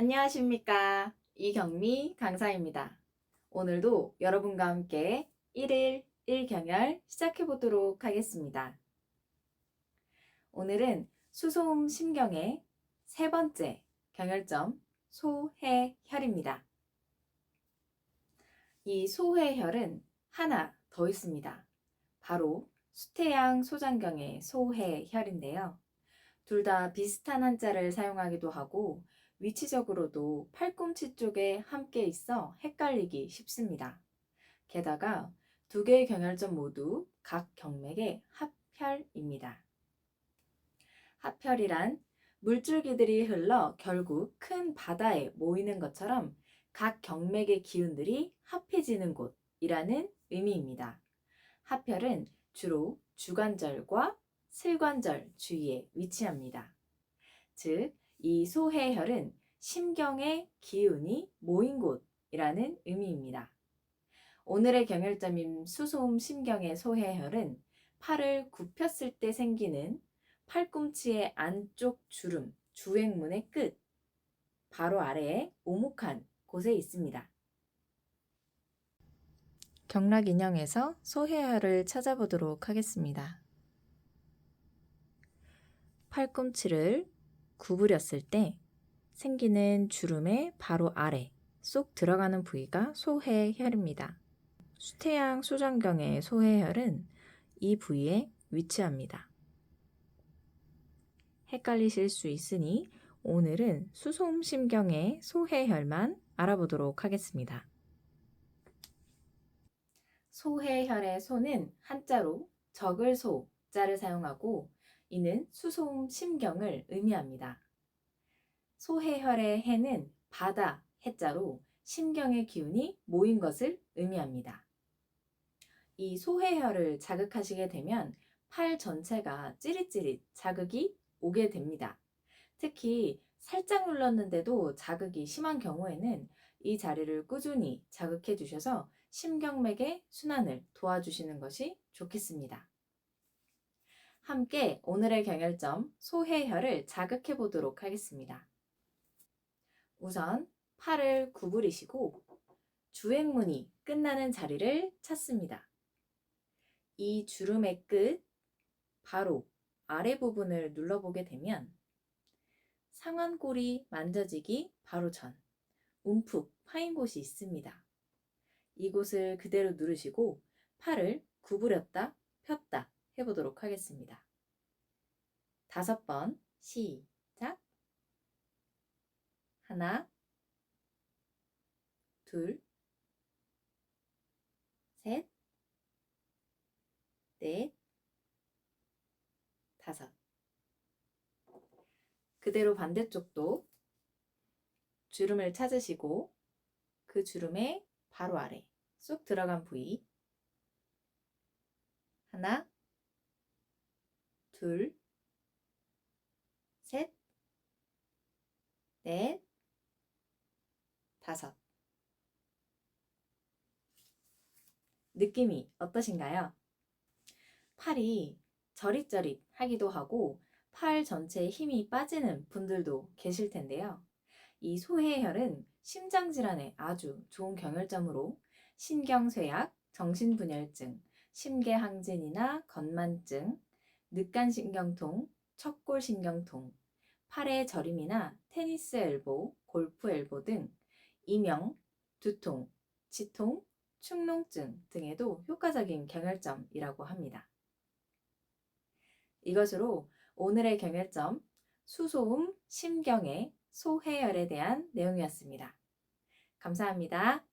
안녕하십니까. 이경미 강사입니다. 오늘도 여러분과 함께 1일 1경열 시작해 보도록 하겠습니다. 오늘은 수소음 심경의 세 번째 경열점 소해혈입니다. 이 소해혈은 하나 더 있습니다. 바로 수태양 소장경의 소해혈인데요. 둘 다 비슷한 한자를 사용하기도 하고 위치적으로도 팔꿈치 쪽에 함께 있어 헷갈리기 쉽습니다. 게다가 두 개의 경혈점 모두 각 경맥의 합혈입니다. 합혈이란 물줄기들이 흘러 결국 큰 바다에 모이는 것처럼 각 경맥의 기운들이 합해지는 곳이라는 의미입니다. 합혈은 주로 주관절과 슬관절 주위에 위치합니다. 즉, 이 소해혈은 심경의 기운이 모인 곳이라는 의미입니다. 오늘의 경혈점인 수소음 심경의 소해혈은 팔을 굽혔을 때 생기는 팔꿈치의 안쪽 주름, 주행문의 끝, 바로 아래에 오목한 곳에 있습니다. 경락 인형에서 소해혈을 찾아보도록 하겠습니다. 팔꿈치를 구부렸을 때 생기는 주름의 바로 아래 쏙 들어가는 부위가 소해혈입니다. 수태양 소장경의 소해혈은 이 부위에 위치합니다. 헷갈리실 수 있으니 오늘은 수소음심경의 소해혈만 알아보도록 하겠습니다. 소해혈의 소는 한자로 적을 소자를 사용하고 이는 수소음 심경을 의미합니다. 소해혈의 해는 바다 해자로 심경의 기운이 모인 것을 의미합니다. 이 소해혈을 자극하시게 되면 팔 전체가 찌릿찌릿 자극이 오게 됩니다. 특히 살짝 눌렀는데도 자극이 심한 경우에는 이 자리를 꾸준히 자극해 주셔서 심경맥의 순환을 도와주시는 것이 좋겠습니다. 함께 오늘의 경혈점 소해혈을 자극해 보도록 하겠습니다. 우선 팔을 구부리시고 주행문이 끝나는 자리를 찾습니다. 이 주름의 끝 바로 아래 부분을 눌러보게 되면 상완골이 만져지기 바로 전 움푹 파인 곳이 있습니다. 이곳을 그대로 누르시고 팔을 구부렸다 폈다 해 보도록 하겠습니다. 다섯 번. 시작. 하나, 둘, 셋, 넷, 다섯. 그대로 반대쪽도 주름을 찾으시고 그 주름의 바로 아래 쏙 들어간 부위. 하나, 둘, 셋, 넷, 다섯. 느낌이 어떠신가요? 팔이 저릿저릿 하기도 하고 팔 전체에 힘이 빠지는 분들도 계실 텐데요. 이 소해혈은 심장 질환에 아주 좋은 경혈점으로 신경쇠약, 정신분열증, 심계항진이나 건만증, 늑간신경통, 척골신경통, 팔의 저림이나 테니스 엘보, 골프 엘보 등 이명, 두통, 치통, 축농증 등에도 효과적인 경혈점이라고 합니다. 이것으로 오늘의 경혈점 수소음 심경의 소해열에 대한 내용이었습니다. 감사합니다.